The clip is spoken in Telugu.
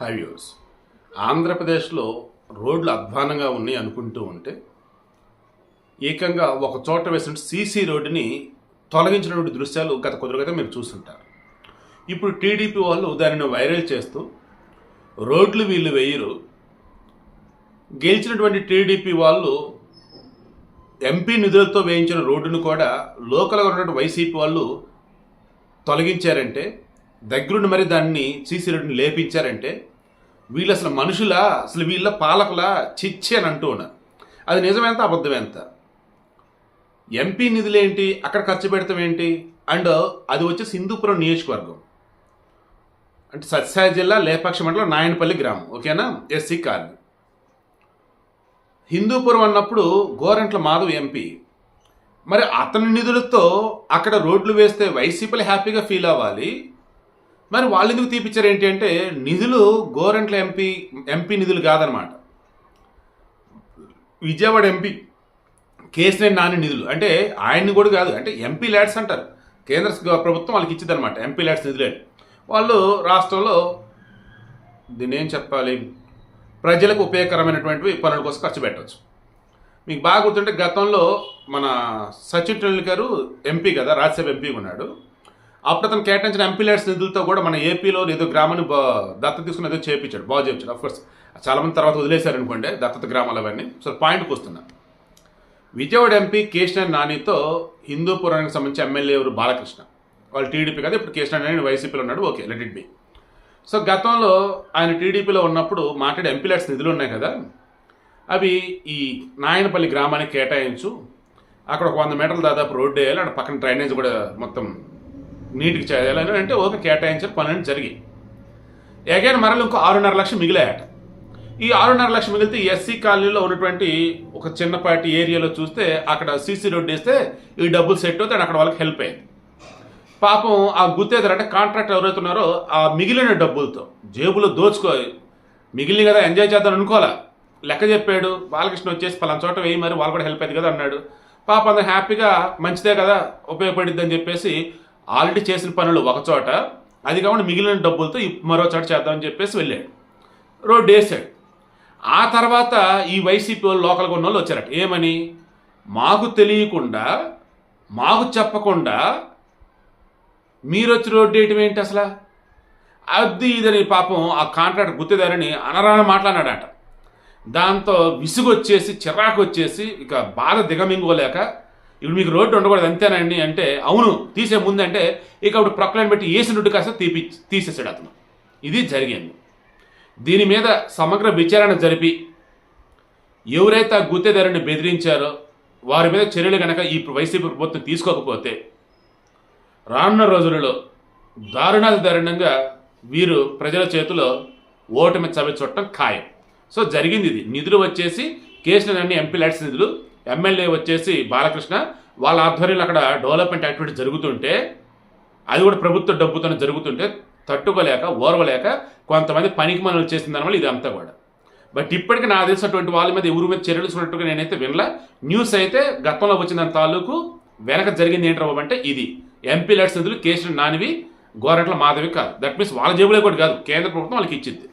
హైవ్యూస్ ఆంధ్రప్రదేశ్లో రోడ్లు అధ్వానంగా ఉన్నాయి అనుకుంటూ ఉంటే ఏకంగా ఒక చోట వేసిన సీసీ రోడ్డుని తొలగించినటువంటి దృశ్యాలు గత కొద్దిగా మీరు చూస్తుంటారు. ఇప్పుడు టీడీపీ వాళ్ళు దానిని వైరల్ చేస్తూ రోడ్లు వీళ్ళు వేయరు. గెలిచినటువంటి టీడీపీ వాళ్ళు ఎంపీ నిధులతో వేయించిన రోడ్డును కూడా లోకల్గా ఉన్నటువంటి వైసీపీ వాళ్ళు తొలగించారంటే దగ్గరుండి మరి దాన్ని సీసీ రోడ్డుని లేపించారంటే వీళ్ళు అసలు మనుషుల అసలు వీళ్ళ పాలకుల చిచ్చి అని అంటూ ఉన్నారు. అది నిజమెంత అబద్ధమెంత? ఎంత ఎంపీ నిధులేంటి అక్కడ ఖర్చు పెడతాం ఏంటి? అండ్ అది వచ్చేసి సింధుపురం నియోజకవర్గం. అంటే సత్సాయి జిల్లా లేపాక్ష మండలం నాయనపల్లి గ్రామం ఓకేనా? SC colony. హిందూపురం అన్నప్పుడు గోరంట్ల మాధవ్ ఎంపీ. మరి అతని నిధులతో అక్కడ రోడ్లు వేస్తే వైసీపీలు హ్యాపీగా ఫీల్ అవ్వాలి. మరి వాళ్ళు ఎందుకు తీపిచ్చారు ఏంటి అంటే నిధులు గోరంట్ల ఎంపీ ఎంపీ నిధులు కాదనమాట. విజయవాడ ఎంపీ కేసీఆర్ నాని నిధులు. అంటే ఆయన్ని కూడా కాదు అంటే ఎంపీ ల్యాడ్స్ అంటారు. కేంద్ర ప్రభుత్వం వాళ్ళకి ఇచ్చిందనమాట ఎంపీ ల్యాడ్స్ నిధులే వాళ్ళు రాష్ట్రంలో దీన్ని ఏం చెప్పాలి? ప్రజలకు ఉపయోగకరమైనటువంటి పనుల కోసం ఖర్చు పెట్టవచ్చు మీకు బాగా గుర్తుంటే గతంలో మన సచిన్ టెండూల్కర్ ఎంపీ కదా రాజ్యసభ ఎంపీ ఉన్నాడు. అప్పుడు అతను కేటాయించిన ఎంపీ నిధులతో కూడా మన ఏపీలో ఏదో గ్రామాన్ని బా దత్తత తీసుకుని ఏదో చేయించాడు బాగు చేయించాడు అఫ్కోర్స్ చాలామంది తర్వాత వదిలేశారు అనుకోండి దత్తత గ్రామాలు అవన్నీ. సో పాయింట్కి వస్తున్నా. విజయవాడ ఎంపీ కేశనారాయణ నానితో హిందూపురానికి సంబంధించి ఎమ్మెల్యే ఎవరు? బాలకృష్ణ. వాళ్ళు టీడీపీ కదా ఇప్పుడు కేశనారాయణ నాని వైసీపీలో ఉన్నాడు. Okay let it be so గతంలో ఆయన టీడీపీలో ఉన్నప్పుడు మాట్లాడే ఎంపీ నిధులు ఉన్నాయి కదా అవి ఈ నాయనపల్లి గ్రామానికి కేటాయించు అక్కడ ఒక వంద మీటర్లు దాదాపు రోడ్డు వేయాలి అక్కడ పక్కన డ్రైనేజ్ కూడా మొత్తం నీటికి చేయాలని అంటే ఓకే కేటాయించారు పనులు జరిగి ఎగైన మరలు ఇంకో ఆరున్నర లక్షలు మిగిలాయట. ఈ ఆరున్నర లక్షలు మిగిలితే ఎస్సీ కాలనీలో ఉన్నటువంటి ఒక చిన్నపాటి ఏరియాలో చూస్తే అక్కడ సీసీ రోడ్డు వేస్తే ఈ డబ్బులు సెట్ అవుతాయి అక్కడ వాళ్ళకి హెల్ప్ అయింది పాపం ఆ గుత్తేదారు అంటే కాంట్రాక్ట్ ఎవరైతే ఉన్నారో ఆ మిగిలిన డబ్బులతో జేబులో దోచుకో మిగిలిన కదా ఎంజాయ్ చేద్దాం అనుకోలే లెక్క చెప్పాడు బాలకృష్ణ వచ్చేసి పలానా చోట వేయి మరి వాళ్ళు కూడా హెల్ప్ అయింది కదా అన్నాడు. పాప అందరూ హ్యాపీగా మంచిదే కదా ఉపయోగపడిద్ది అని చెప్పేసి ఆల్రెడీ చేసిన పనులు ఒకచోట అది కాకుండా మిగిలిన డబ్బులతో మరో చోట చేద్దామని చెప్పేసి వెళ్ళాడు. రోడ్డు వేసాడు ఆ తర్వాత ఈ వైసీపీ వాళ్ళు లోకల్గా ఉన్న వాళ్ళు వచ్చారట. ఏమని? మాకు తెలియకుండా మాకు చెప్పకుండా మీరు వచ్చి రోడ్డు వేయటం ఏంటి అసలు? అది ఇదని పాపం ఆ కాంట్రాక్ట్ గుర్తుదారని అనరాన మాట్లాడాడట దాంతో విసుగొచ్చేసి చిరాకు వచ్చేసి ఇక బాధ దిగమింగోలేక ఇప్పుడు మీకు రోడ్డు ఉండకూడదు అంతేనండి అంటే అవును తీసే ముందు అంటే ఇక అప్పుడు ప్రక్కలను పెట్టి వేసినట్టు కాస్త తీపి తీసేసాడు అతను. ఇది జరిగింది. దీని మీద సమగ్ర విచారణ జరిపి ఎవరైతే ఆ గుత్తేదారుని బెదిరించారో వారి మీద చర్యలు కనుక ఈ వైసీపీ ప్రభుత్వం తీసుకోకపోతే రానున్న రోజులలో దారుణాది దారుణంగా వీరు ప్రజల చేతిలో ఓటమి చవి చుట్టం ఖాయం. సో జరిగింది ఇది. నిధులు వచ్చేసి కేసులన్నీ ఎంపీ ల్యాడ్స్ నిధులు ఎమ్మెల్యే వచ్చేసి బాలకృష్ణ వాళ్ళ ఆధ్వర్యంలో అక్కడ డెవలప్మెంట్ యాక్టివిటీ జరుగుతుంటే అది కూడా ప్రభుత్వ డబ్బుతో జరుగుతుంటే తట్టుకోలేక ఓర్వలేక కొంతమంది పనికి మనలు చేసిన దానివల్ల ఇది అంతా కూడా. బట్ ఇప్పటికీ నాకు తెలిసినటువంటి వాళ్ళ మీద ఎవరి మీద చర్యలు తీసుకున్నట్టుగా నేనైతే వినలా. న్యూస్ అయితే గతంలో వచ్చిన తాలూకు వెనక జరిగింది ఏంటి అంటే ఇది. ఎంపీ లెట్స్ నిధులు కేసులు నానివి గోరంట్ల మాధవి కాదు. దట్ మీన్స్ వాళ్ళ జేబులే కూడా కాదు. కేంద్ర ప్రభుత్వం వాళ్ళకి ఇచ్చింది